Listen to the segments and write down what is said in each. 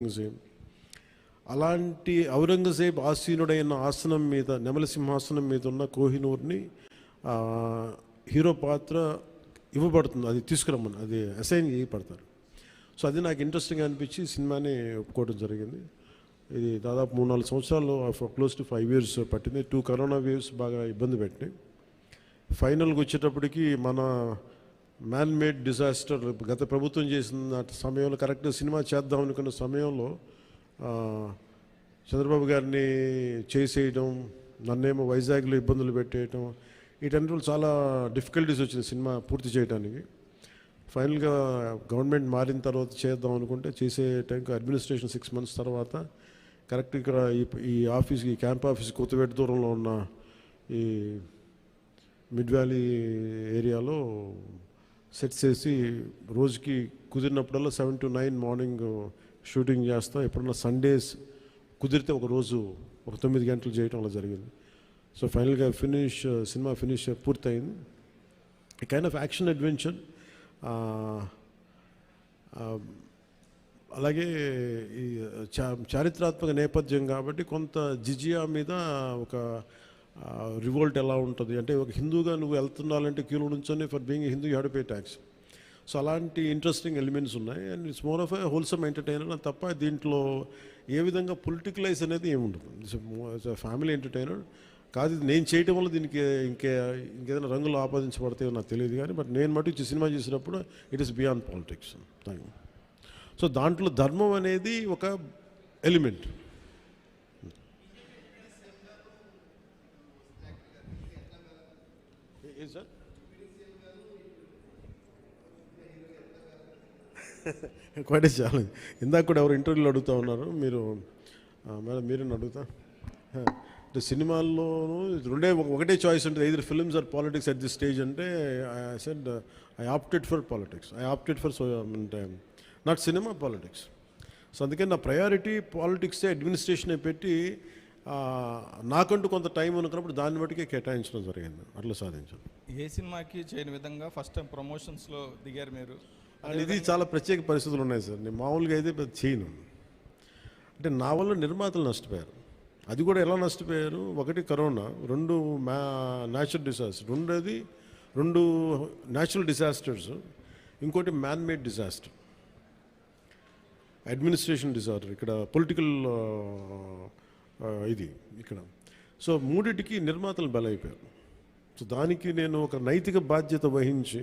ఔరంగజేబ్. అలాంటి ఔరంగజేబ్ ఆసీనుడైన ఆసనం మీద నెమల సింహాసనం మీద ఉన్న కోహినూర్ని హీరో పాత్ర ఇవ్వబడుతుంది. అది తీసుకురమ్మని అది అసైన్ చేయబడతారు. సో అది నాకు ఇంట్రెస్టింగ్ అనిపించి సినిమాని ఒప్పుకోవడం జరిగింది. ఇది దాదాపు మూడు నాలుగు సంవత్సరాలు క్లోజ్ టు ఫైవ్ ఇయర్స్ పట్టింది. టూ కరోనా వేవ్స్ బాగా ఇబ్బంది పెట్టినాయి. ఫైనల్కి వచ్చేటప్పటికి మన మ్యాన్ మేడ్ డిజాస్టర్ గత ప్రభుత్వం చేసిన సమయంలో కరెక్ట్ సినిమా చేద్దాం అనుకున్న సమయంలో చంద్రబాబు గారిని చేసేయడం నన్నేమో వైజాగ్లో ఇబ్బందులు పెట్టేయటం వీటన్నిటిలో చాలా డిఫికల్టీస్ వచ్చింది సినిమా పూర్తి చేయడానికి ఫైనల్గా గవర్నమెంట్ మారిన తర్వాత చేద్దాం అనుకుంటే చేసే టైంకి అడ్మినిస్ట్రేషన్ సిక్స్ మంత్స్ తర్వాత కరెక్ట్ ఇక్కడ ఈ ఈ ఆఫీస్ ఈ క్యాంప్ ఆఫీస్ కొత్తపేట దూరంలో ఉన్న ఈ మిడ్ వ్యాలీ ఏరియాలో సెట్ చేసి రోజుకి కుదిరినప్పుడల్లా seven to nine morning shooting చేస్తాం. ఎప్పుడన్నా సండేస్ కుదిరితే ఒక రోజు ఒక తొమ్మిది గంటలు చేయటం అలా జరిగింది. సో ఫైనల్గా ఫినిష్ సినిమా ఫినిష్ పూర్తయింది. ఈ కైండ్ ఆఫ్ యాక్షన్ అడ్వెంచర్ అలాగే ఈ చా చారిత్రాత్మక నేపథ్యం కాబట్టి కొంత జిజియా మీద ఒక రివోల్ట్ ఎలా ఉంటుంది? అంటే ఒక హిందూగా నువ్వు వెళ్తున్నాలంటే క్యూలో నుంచొని for being Hindu you had pay tax so అలాంటి ఇంట్రెస్టింగ్ ఎలిమెంట్స్ ఉన్నాయి. And it's more of a wholesome entertainer తప్ప దీంట్లో ఏ విధంగా పొలిటికలైజ్ అనేది ఏముండదు ఫ్యామిలీ ఎంటర్టైనర్ కాదు ఇది నేను చేయటం వల్ల దీనికి ఇంకే ఇంకేదైనా రంగులు ఆపాదించబడతాయో నాకు తెలియదు కానీ బట్ నేను మటు సినిమా చేసినప్పుడు it is beyond politics thank you so దాంట్లో ధర్మం అనేది ఒక ఎలిమెంట్ సార్ క్వైట్ ఛాలెంజ్ ఇందాక కూడా ఎవరు ఇంటర్వ్యూలో అడుగుతూ ఉన్నారు. మీరు మేడం మీరు అడుగుతా? అంటే సినిమాల్లోనూ రెండే ఒకటే చాయిస్ ఉంటుంది. Either films or politics at this stage అంటే I said I opted for politics I opted for అంటే నాట్ సినిమా పాలిటిక్స్ సో అందుకని నా ప్రయారిటీ పాలిటిక్సే అడ్మినిస్ట్రేషనే పెట్టి నాకంటూ కొంత టైం అనుకున్నప్పుడు దాన్ని బట్టికే కేటాయించడం జరిగింది. అట్లా సాధించాను. ఏ సినిమాకి చేయని విధంగా ఫస్ట్ టైం ప్రమోషన్స్లో దిగారు మీరు? అండ్ ఇది చాలా ప్రత్యేక పరిస్థితులు ఉన్నాయి సార్. నేను మామూలుగా అయితే పెద్ద చేయను. అంటే నా వల్ల నిర్మాతలు నష్టపోయారు. అది కూడా ఎలా నష్టపోయారు? ఒకటి కరోనా రెండు మ్యా న్యాచురల్ డిజాస్టర్ రెండోది రెండు న్యాచురల్ డిజాస్టర్స్ ఇంకోటి man made disaster administration disorder ఇక్కడ పొలిటికల్ ఇది ఇక్కడ. సో మూడిటికి నిర్మాతలు బలైపోయారు. సో దానికి నేను ఒక నైతిక బాధ్యత వహించి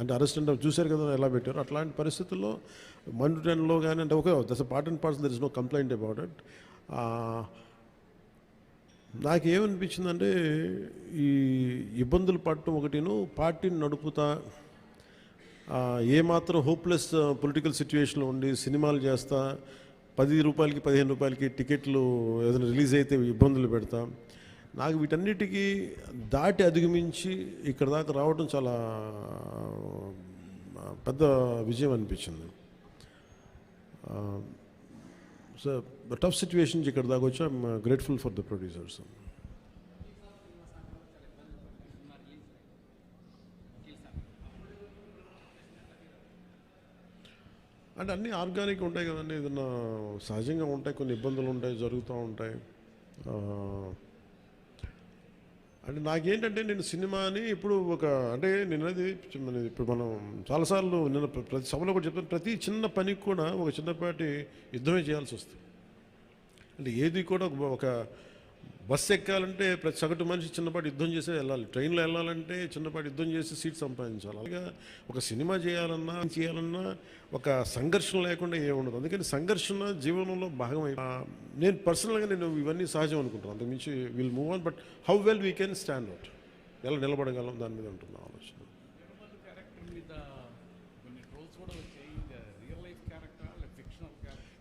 అంటే అరెస్ట్ అంటే చూశారు కదా ఎలా పెట్టారు. అట్లాంటి పరిస్థితుల్లో మండు టెన్లో కానీ అంటే ఒక this part and parts there is no complaint about it. నాకేమనిపించిందంటే ఈ ఇబ్బందులు పడటం ఒకటిను పార్టీని నడుపుతా ఏమాత్రం హోప్లెస్ పొలిటికల్ సిచ్యువేషన్లో ఉండి సినిమాలు చేస్తా పది రూపాయలకి పదిహేను రూపాయలకి టికెట్లు ఏదైనా రిలీజ్ అయితే ఇబ్బందులు పెడతా. నాకు వీటన్నిటికీ దాటి అధిగమించి ఇక్కడ దాకా రావడం చాలా పెద్ద విజయం అనిపించింది. సో టఫ్ సిచ్యువేషన్ ఇక్కడ దాకా వచ్చి. I'm grateful for the producers అంటే అన్నీ ఆర్గానిక్ ఉంటాయి కదండి. ఏదన్నా సహజంగా ఉంటాయి కొన్ని ఇబ్బందులు ఉంటాయి జరుగుతూ ఉంటాయి. అంటే నాకేంటంటే నేను సినిమాని ఇప్పుడు ఒక అంటే నేను మన ఇప్పుడు మనం చాలాసార్లు నేను ప్రతి సభలో కూడా చెప్తాను ప్రతి చిన్న పనికి కూడా ఒక చిన్నపాటి యుద్ధమే చేయాల్సి వస్తుంది. అంటే ఏది కూడా ఒక బస్సు ఎక్కాలంటే ప్రతి సగటు మనిషి చిన్నపాటి యుద్ధం చేసే వెళ్ళాలి. ట్రైన్లో వెళ్ళాలంటే చిన్నపాటి యుద్ధం చేసి సీట్ సంపాదించాలి. అలాగే ఒక సినిమా చేయాలన్నా చేయాలన్నా ఒక సంఘర్షణ లేకుండా ఏముండదు అందుకని సంఘర్షణ జీవనంలో భాగమై నేను పర్సనల్గా నేను ఇవన్నీ సహజం అనుకుంటాను. అంతకుమించి will move on but how well we can stand out ఎలా నిలబడగలం? దాని మీద ఉంటుంది ఆలోచన.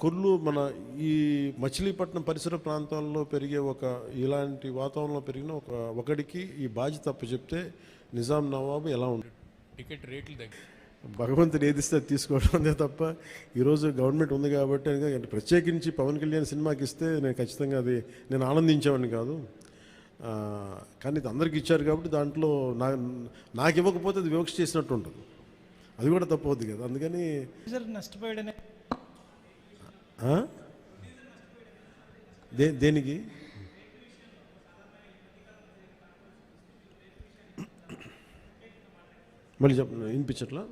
కొర్లు మన ఈ మచిలీపట్నం పరిసర ప్రాంతాల్లో పెరిగే ఒక ఇలాంటి వాతావరణంలో పెరిగిన ఒక ఒకడికి ఈ బాధ్యత తప్పు చెప్తే నిజాం నవాబు ఎలా ఉంటుంది టికెట్ రేట్లు దగ్గర భగవంతుడు ఏదిస్తే అది తీసుకోవడం అంతే తప్ప ఈరోజు గవర్నమెంట్ ఉంది కాబట్టి ప్రత్యేకించి పవన్ కళ్యాణ్ సినిమాకి ఇస్తే నేను ఖచ్చితంగా అది నేను ఆనందించేవాడిని కాదు. కానీ ఇది అందరికి ఇచ్చారు కాబట్టి దాంట్లో నా నాకు ఇవ్వకపోతే అది వివక్ష చేసినట్టు ఉంటుంది. అది కూడా తప్పవుద్ది కదా. అందుకని నష్టపోయాడనే? దే దేనికి? మళ్ళీ చెప్ప వినిపించట్లా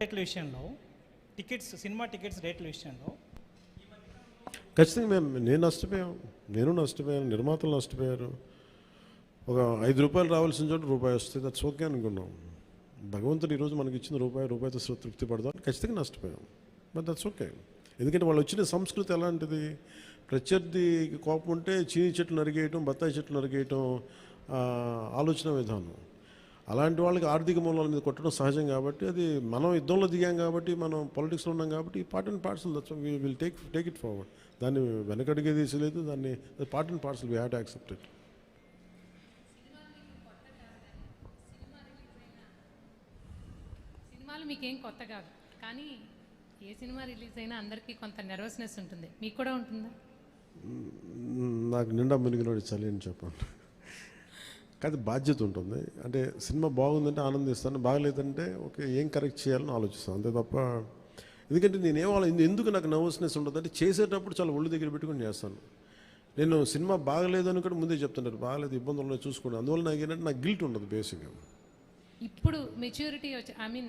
రేట్ల విషయంలో టికెట్స్ సినిమా టికెట్స్ రేట్ల విషయంలో. ఖచ్చితంగా మేము నేను నష్టపోయాం. నేను నష్టపోయాను నిర్మాతలు నష్టపోయారు. ఒక ఐదు రూపాయలు రావాల్సిన చోట రూపాయి వస్తుంది దట్స్ ఓకే అనుకున్నాం. భగవంతుడు ఈరోజు మనకి ఇచ్చిన రూపాయి రూపాయితో తృప్తి పడదాం. ఖచ్చితంగా నష్టపోయాం. బట్ దట్స్ ఓకే ఎందుకంటే వాళ్ళు వచ్చిన సంస్కృతి ఎలాంటిది? ప్రత్యర్థికి కోపం ఉంటే చీని చెట్లు నరిగేయటం బత్తాయి చెట్లు నరిగేయటం ఆలోచన విధానం. అలాంటి వాళ్ళకి ఆర్థిక మూలాల మీద కొట్టడం సహజం కాబట్టి అది మనం యుద్ధంలో దిగాం కాబట్టి మనం పొలిటిక్స్లో ఉన్నాం కాబట్టి part and parcel that's will take take it forward దాన్ని వెనకడిగే తీసలేదు దాన్ని part and parcel we had accepted accept it మీకేం కొత్త కాదు. కానీ ఏ సినిమా రిలీజ్ అయినా అందరికీ కొంత నెర్వస్నెస్ ఉంటుంది. మీకు కూడా ఉంటుందా? నాకు నిండా మునిగినోడు చలి అని చెప్పండి. కాదు బాధ్యత ఉంటుంది. అంటే సినిమా బాగుందంటే ఆనందిస్తాను బాగలేదంటే ఓకే ఏం కరెక్ట్ చేయాలని ఆలోచిస్తాను. అంతే తప్ప ఎందుకంటే నేను ఏం ఆలో- ఎందుకు నాకు నర్వస్నెస్ ఉంటుంది అంటే చేసేటప్పుడు చాలా ఒళ్ళు దగ్గర పెట్టుకొని చేస్తాను. నేను సినిమా బాగలేదు అని కూడా ముందే చెప్తుంటారు. బాగలేదు ఇబ్బందులు ఉన్నాయి చూసుకోండి. అందువల్ల నాకు ఏంటంటే నాకు గిల్ట్ ఉండదు బేసిక్గా. ఇప్పుడు మెచ్యూరిటీ వచ్చి ఐ మీన్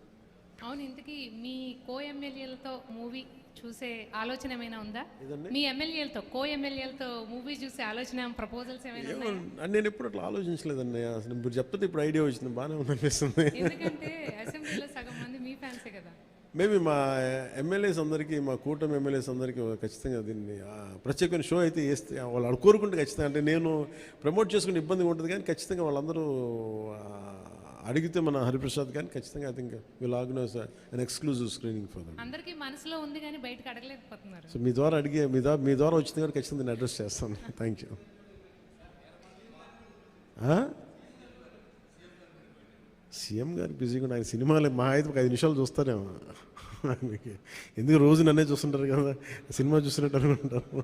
అవును ఇంతకీ మీ కో ఎమ్మెల్యేలతో మూవీ చూసే ఆలోచన ఏమైనా ఉందా? మీ ఎమ్మెల్యేలతో కో ఎమ్మెల్యేలతో మూవీ చూసే ఆలోచన ప్రపోజల్స్ ఏమైనా నేను ఎప్పుడు అట్లా ఆలోచించలేదండి. అసలు మీరు చెప్తే ఇప్పుడు ఐడియా వచ్చింది బాగానే ఉందనిపిస్తుంది. ఎందుకంటే అసెంబ్లీలో సగం మంది మీ ఫ్యాన్సే కదా. మేబీ మా ఎమ్మెల్యేస్ అందరికీ మా కూటమి ఎమ్మెల్యేస్ అందరికీ ఖచ్చితంగా దీన్ని ప్రత్యేకమైన షో అయితే వేస్తే వాళ్ళు అడు కోరుకుంటే ఖచ్చితంగా. అంటే నేను ప్రమోట్ చేసుకునే ఇబ్బందిగా ఉంటుంది కానీ ఖచ్చితంగా వాళ్ళందరూ అడిగితే మన హరిప్రసాద్ కానీ ఖచ్చితంగా I think will organize an exclusive screening for them అందరికీ మనసులో ఉంది కానీ బయటకు అడగలేకపోతున్నారు. సో మీ ద్వారా అడిగే మీ ద్వారా మీ ద్వారా వచ్చింది కూడా ఖచ్చితంగా నేను అడ్రస్ చేస్తాను. థ్యాంక్ యూ సీఎం గారు బిజీగా ఉన్న ఆయన సినిమాలు మా అయితే ఒక ఐదు నిమిషాలు చూస్తారేమో. ఎందుకు రోజు నన్నే చూస్తుంటారు కదా? సినిమా చూస్తున్నట్టు అనుకుంటారు.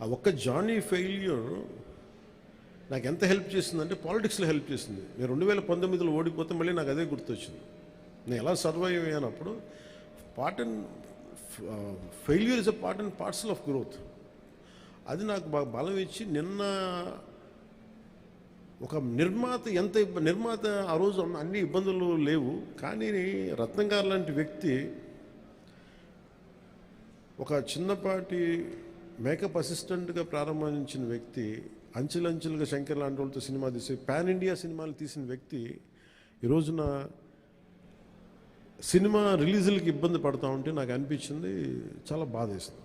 ఆ ఒక్క జానీ ఫెయిల్యూర్ నాకు ఎంత హెల్ప్ చేసిందంటే పాలిటిక్స్లో హెల్ప్ చేసింది. నేను రెండు వేల పంతొమ్మిదిలో ఓడిపోతే మళ్ళీ నాకు అదే గుర్తొచ్చింది. నేను ఎలా survive అయ్యానప్పుడు part and failure is a part and parcel of growth. అది నాకు బాగా బలం ఇచ్చి నిన్న ఒక నిర్మాత ఎంత నిర్మాత ఆ రోజు అన్ని ఇబ్బందులు లేవు. కానీ రత్నం గారు లాంటి వ్యక్తి ఒక చిన్నపాటి మేకప్ అసిస్టెంట్గా ప్రారంభించిన వ్యక్తి అంచెలంచెలుగా శంకర్ లాంటి వాళ్ళతో సినిమా తీసి పాన్ ఇండియా సినిమాలు తీసిన వ్యక్తి ఈ రోజున సినిమా రిలీజులకి ఇబ్బంది పడతా ఉంటే నాకు అనిపించింది చాలా బాధేస్తుంది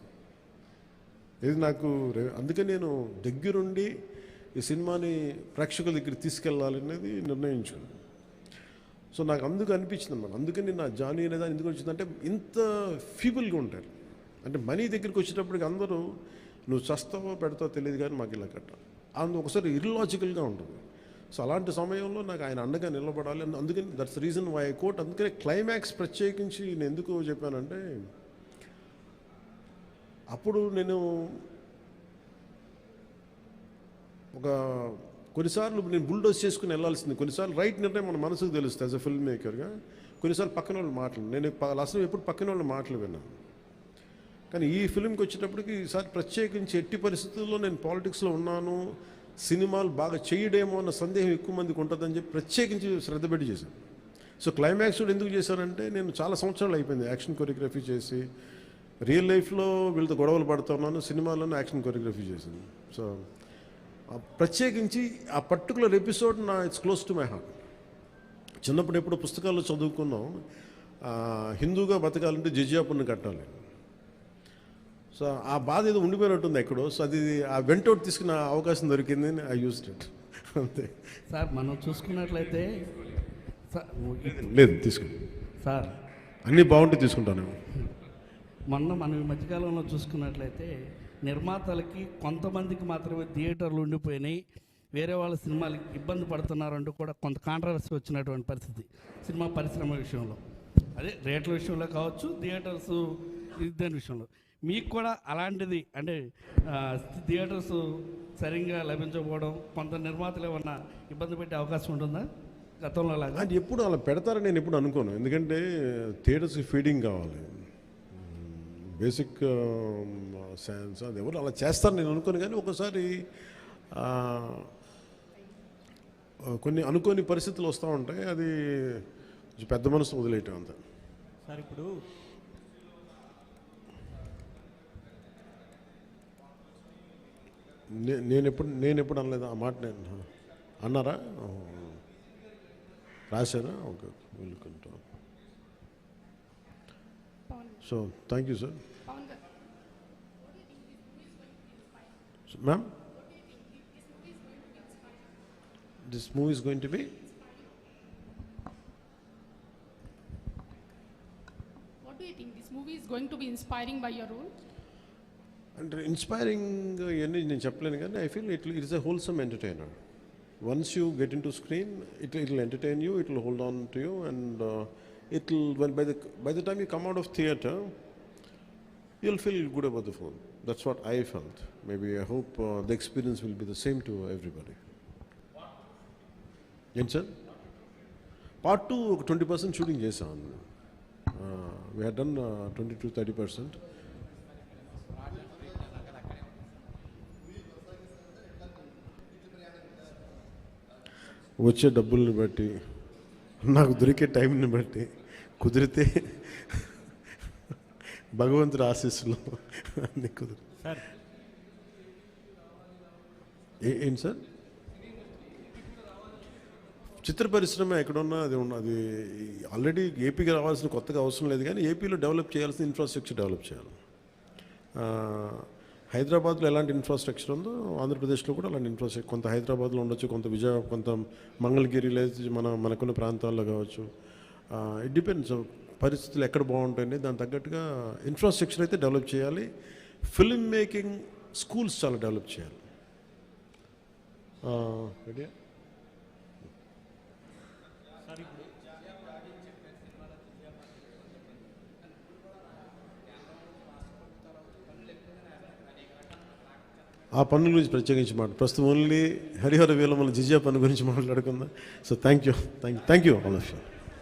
ఇది నాకు అందుకే నేను దగ్గరుండి ఈ సినిమాని ప్రేక్షకుల దగ్గర తీసుకెళ్ళాలనేది నిర్ణయించాను. నిర్ణయించుకున్నాను సో నాకు అందుకు అనిపించింది అన్నమాట. అందుకని నా జానీ అనేది ఎందుకు వచ్చిందంటే ఇంత ఫీబుల్గా ఉంటారు. అంటే మనీ దగ్గరికి వచ్చేటప్పటికి అందరూ నువ్వు చస్తావో పెడతావో తెలియదు కానీ మాకు ఇలా కట్ట. అందు ఒకసారి ఇర్లాజికల్గా ఉంటుంది. సో అలాంటి సమయంలో నాకు ఆయన అండగా నిలబడాలి అని అందుకని దట్స్ రీజన్ వై కోర్ట్ అందుకనే క్లైమాక్స్ ప్రత్యేకించి నేను ఎందుకు చెప్పానంటే అప్పుడు నేను ఒక కొన్నిసార్లు నేను బుల్డోస్ చేసుకుని వెళ్ళాల్సింది. కొన్నిసార్లు రైట్ నిర్ణయం మన మనసుకు తెలుస్తుంది యాజ్ అ ఫిల్మ్ మేకర్గా కొన్నిసార్లు పక్కన వాళ్ళు మాటలు నేను లాస్ట్ ఎప్పుడు పక్కన వాళ్ళు మాటలు విన్నాను. కానీ ఈ ఫిల్మ్కి వచ్చేటప్పటికి ఈసారి ప్రత్యేకించి ఎట్టి పరిస్థితుల్లో నేను పాలిటిక్స్లో ఉన్నాను సినిమాలు బాగా చేయడేమో అన్న సందేహం ఎక్కువ మందికి ఉంటుందని చెప్పి ప్రత్యేకించి శ్రద్ధ పెట్టి చేశాను. సో క్లైమాక్స్ కూడా ఎందుకు చేశానంటే నేను చాలా సంవత్సరాలు అయిపోయింది యాక్షన్ కొరియోగ్రఫీ చేసి రియల్ లైఫ్లో వీళ్ళతో గొడవలు పడుతున్నాను సినిమాల్లోనే యాక్షన్ కొరియోగ్రఫీ చేశాను. సో ప్రత్యేకించి ఆ పర్టికులర్ ఎపిసోడ్ నా it's close to my heart. చిన్నప్పుడు ఎప్పుడు పుస్తకాల్లో చదువుకున్నాం హిందూగా బతకాలంటే జిజియాపుని కట్టాలి. సో ఆ బాధ ఏదో ఉండిపోయినట్టుంది ఎక్కడో. సో అది ఆ వెంటౌట్ తీసుకున్న అవకాశం దొరికింది ఐ యూస్డ్ ఇట్ అంతే. సార్ మనం చూసుకున్నట్లయితే సార్ లేదు తీసుకు. సార్. అన్నీ బాగుంటే తీసుకుంటాను. మొన్న మనం ఈ మధ్యకాలంలో చూసుకున్నట్లయితే నిర్మాతలకి కొంతమందికి మాత్రమే థియేటర్లు ఉండిపోయినాయి. వేరే వాళ్ళ సినిమాలకి ఇబ్బంది పడుతున్నారంటూ కూడా కొంత కాంట్రవర్సీ వచ్చినటువంటి పరిస్థితి సినిమా పరిశ్రమ విషయంలో. అదే రేట్ల విషయంలో కావచ్చు థియేటర్స్ దాని విషయంలో. మీకు కూడా అలాంటిది అంటే థియేటర్స్ సరిగ్గా లభించకపోవడం కొంత నిర్మాతలు ఏమన్నా ఇబ్బంది పెట్టే అవకాశం ఉంటుందా? గతంలో లాగా అంటే ఎప్పుడు అలా పెడతారని నేను ఎప్పుడు అనుకోను. ఎందుకంటే థియేటర్స్కి ఫీడింగ్ కావాలి. బేసిక్ సైన్స్ అది ఎవరు అలా చేస్తారు నేను అనుకోను. కానీ ఒకసారి ఆ, కొన్ని అనుకోని పరిస్థితులు వస్తూ ఉంటాయి. అది కొంచెం పెద్ద మనసు వదిలేయటం అంత. సార్ ఇప్పుడు నేను ఎప్పుడు నేను ఎప్పుడు అనలేదు? ఆ మాట నేను అన్నారా? ఓ. రాశారా? Okay. వెళ్ళుకుంటాం so thank you sir ma'am this movie is going to be What do you think? This movie is going to be inspiring by your role? అంటే ఇన్స్పైరింగ్ ఇవన్నీ నేను చెప్పలేను కానీ I feel it it is a wholesome entertainer once you get into screen it it will entertain you it will hold on to you and it will when by the by the time you come out of theatre you will feel good about the phone that's what I felt maybe I hope the experience will be the same to everybody ఏంటి sir part two ఒక twenty percent shooting చేసాం we had done twenty to thirty percent వచ్చే డబ్బుల్ని బట్టి నాకు దొరికే టైంని బట్టి కుదిరితే భగవంతుడి ఆశీస్సులు అన్ని కుదిరి. ఏంటి సార్? చిత్ర పరిశ్రమ ఎక్కడున్నా అది ఉన్న అది ఆల్రెడీ ఏపీకి రావాల్సిన కొత్తగా అవసరం లేదు కానీ ఏపీలో డెవలప్ చేయాల్సిన ఇన్ఫ్రాస్ట్రక్చర్ డెవలప్ చేయాలి. హైదరాబాద్లో ఎలాంటి ఇన్ఫ్రాస్ట్రక్చర్ ఉందో ఆంధ్రప్రదేశ్లో కూడా అలాంటి ఇన్ఫ్రాస్ట్రక్చర్ కొంత హైదరాబాద్లో ఉండొచ్చు కొంత విజయ కొంత మంగళగిరి లేదా మన మనకున్న ప్రాంతాల్లో కావచ్చు. ఇట్ డిపెండ్స్ పరిస్థితులు ఎక్కడ బాగుంటాయని దానికి తగ్గట్టుగా ఇన్ఫ్రాస్ట్రక్చర్ అయితే డెవలప్ చేయాలి. ఫిల్మ్ మేకింగ్ స్కూల్స్ చాలా డెవలప్ చేయాలి. రెడీ ఆ పన్ను గురించి ప్రత్యేకించి మాట ప్రస్తుతం ఓన్లీ హరిహర వేలమల జిజియా పని గురించి మాట్లాడుకుందాం. So thank you thank thank you all of you